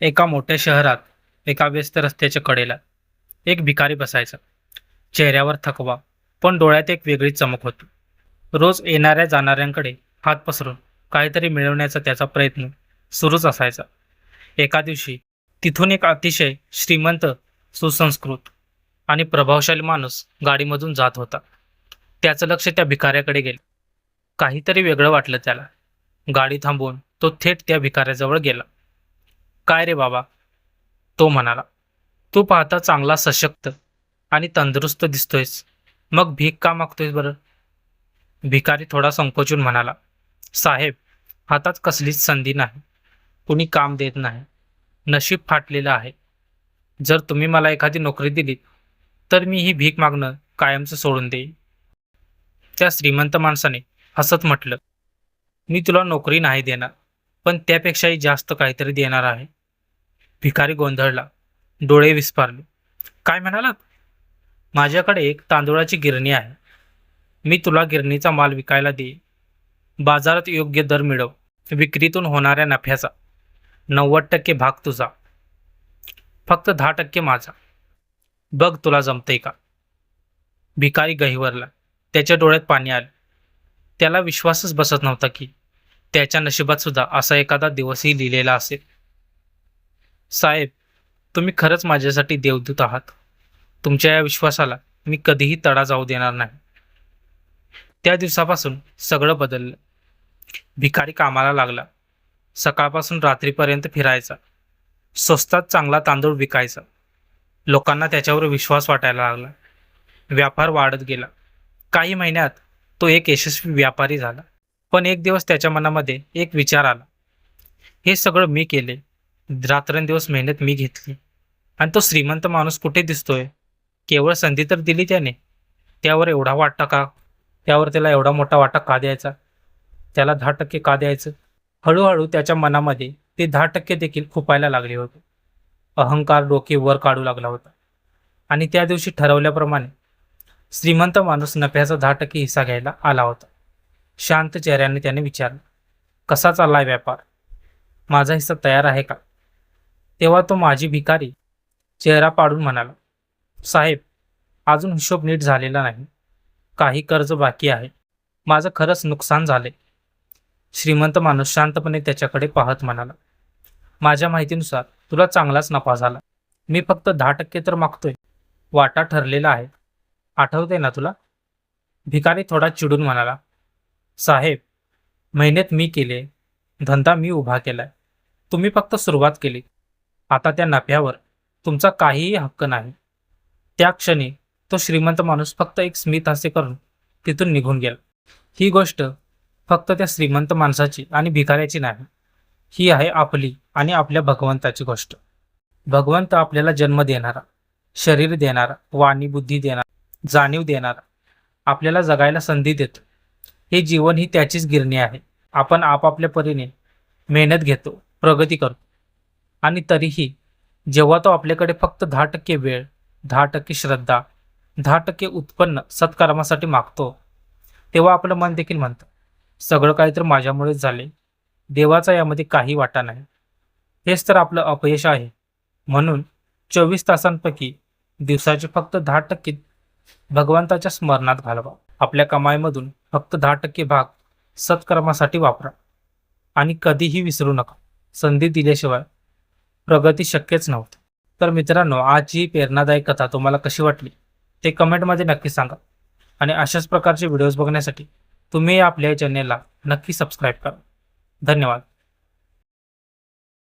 एका मोठ्या शहरात एका व्यस्त रस्त्याच्या कडेला एक भिकारी बसायचा. चेहऱ्यावर थकवा पण डोळ्यात एक वेगळी चमक होती. रोज येणाऱ्या जाणाऱ्यांकडे हात पसरून काहीतरी मिळवण्याचा त्याचा प्रयत्न सुरूच असायचा. एका दिवशी तिथून एक अतिशय श्रीमंत सुसंस्कृत आणि प्रभावशाली माणूस गाडीमधून जात होता. त्याचं लक्ष त्या भिकाऱ्याकडे गेलं. काहीतरी वेगळं वाटलं त्याला. गाडी थांबवून तो थेट त्या भिकाऱ्याजवळ गेला. काय रे बाबा? तो म्हणाला तू पाहता चांगला सशक्त आणि तंदुरुस्त दिसतोयस. मग भीक का मागतोयस बरं? भिकारी थोडा संकोचून म्हणाला साहेब हातात कसलीच संधी नाही. कुणी काम देत नाही. नशीब फाटलेलं आहे. जर तुम्ही मला एखादी नोकरी दिली तर मी ही भीक मागणं कायमचं सोडून देईन. त्या श्रीमंत माणसाने हसत म्हटलं मी तुला नोकरी नाही देणार पण त्यापेक्षाही जास्त काहीतरी देणार आहे. भिकारी गोंधळला. डोळे विस्पारले काय म्हणालात? माझ्याकडे एक तांदूळाची गिरणी आहे. मी तुला गिरणीचा माल विकायला देईन. बाजारात योग्य दर मिळव. विक्रीतून होणाऱ्या नफ्याचा. नव्वद टक्के भाग तुझा. फक्त दहा टक्के माझा. बघ तुला जमतंय का. भिकारी गहिवरला. त्याच्या डोळ्यात पाणी आले. त्याला विश्वासच बसत नव्हता की त्याच्या नशिबात सुद्धा असा एखादा दिवसही लिहिलेला असेल. साहेब तुम्ही खरंच माझ्यासाठी देवदूत आहात. तुमच्या या विश्वासाला मी कधीही तडा जाऊ देणार नाही. त्या दिवसापासून सगळं बदललं. भिकारी कामाला लागला. सकाळपासून रात्रीपर्यंत फिरायचा. स्वस्तात चांगला तांदूळ विकायचा. लोकांना त्याच्यावर विश्वास वाटायला लागला. व्यापार वाढत गेला. काही महिन्यात तो एक यशस्वी व्यापारी झाला. पण एक दिवस त्याच्या मनामध्ये एक विचार आला. हे सगळं मी केले. रात्रंदिवस मेहनत मी घेतली. आणि तो श्रीमंत माणूस कुठे दिसतोय? केवळ संधी तर दिली त्याने. त्यावर एवढा वाटा का त्यावर त्याला एवढा मोठा वाटा का द्यायचा? त्याला दहा टक्के का द्यायचं? हळूहळू त्याच्या मनामध्ये ते दहा टक्के देखील खुपायला लागले होते. अहंकार डोके वर काढू लागला होता. आणि त्या दिवशी ठरवल्याप्रमाणे श्रीमंत माणूस नफ्याचा दहा टक्के हिस्सा घ्यायला आला होता. शांत चेहऱ्याने त्याने विचारलं कसा चाललाय व्यापार? माझा हिस्सा तयार आहे का? तेव्हा तो माझी भिकारी चेहरा पाडून म्हणाला साहेब अजून हिशोब नीट झालेला नाही. काही कर्ज बाकी आहे. माझं खरंच नुकसान झाले श्रीमंत माणूस शांतपणे त्याच्याकडे पाहत म्हणाला माझ्या माहितीनुसार तुला चांगलाच नफा झाला. मी फक्त दहा टक्के तर मागतोय. वाटा ठरलेला आहे. आठवते ना तुला? भिकारी थोडा चिडून म्हणाला साहेब मेहनत मी केली. धंदा मी उभा केलाय. तुम्ही फक्त सुरुवात केली. आता त्या नफ्यावर तुमचा काहीही हक्क नाही. त्या क्षणी तो श्रीमंत माणूस फक्त एक स्मित हास्य करून तिथून निघून गेला. ही गोष्ट फक्त त्या श्रीमंत माणसाची आणि भिकाऱ्याची नाही. ही आहे आपली आणि आपल्या भगवंताची गोष्ट. भगवंत आपल्याला जन्म देणारा शरीर देणारा वाणी बुद्धी देणारा जाणीव देणारा आपल्याला जगायला संधी देतो. हे जीवन ही त्याचीच गिरणी आहे. आपण आपापल्या परीने मेहनत घेतो प्रगती करतो. आणि तरीही जेव्हा तो आपल्याकडे फक्त दहा टक्के वेळ दहा टक्के श्रद्धा दहा टक्के उत्पन्न सत्कर्मासाठी मागतो तेव्हा आपलं मन देखील म्हणतं सगळं काही तर माझ्यामुळेच झाले. देवाचा यामध्ये काही वाटा नाही. हेच तर आपलं अपयश आहे. म्हणून चोवीस तासांपैकी दिवसाचे फक्त दहा टक्के भगवंताच्या स्मरणात घालवा. आपल्या कमाईमधून फक्त दहा टक्के भाग सत्कर्मासाठी वापरा. आणि कधीही विसरू नका. संधी दिल्याशिवाय प्रगती शक्यच नव्हती. तर मित्रांनो आजची ही प्रेरणादायक कथा तुम्हाला कशी वाटली ते कमेंटमध्ये नक्की सांगा. आणि अशाच प्रकारचे व्हिडिओज बघण्यासाठी तुम्ही आपल्या चॅनेलला नक्की सबस्क्राईब करा. धन्यवाद.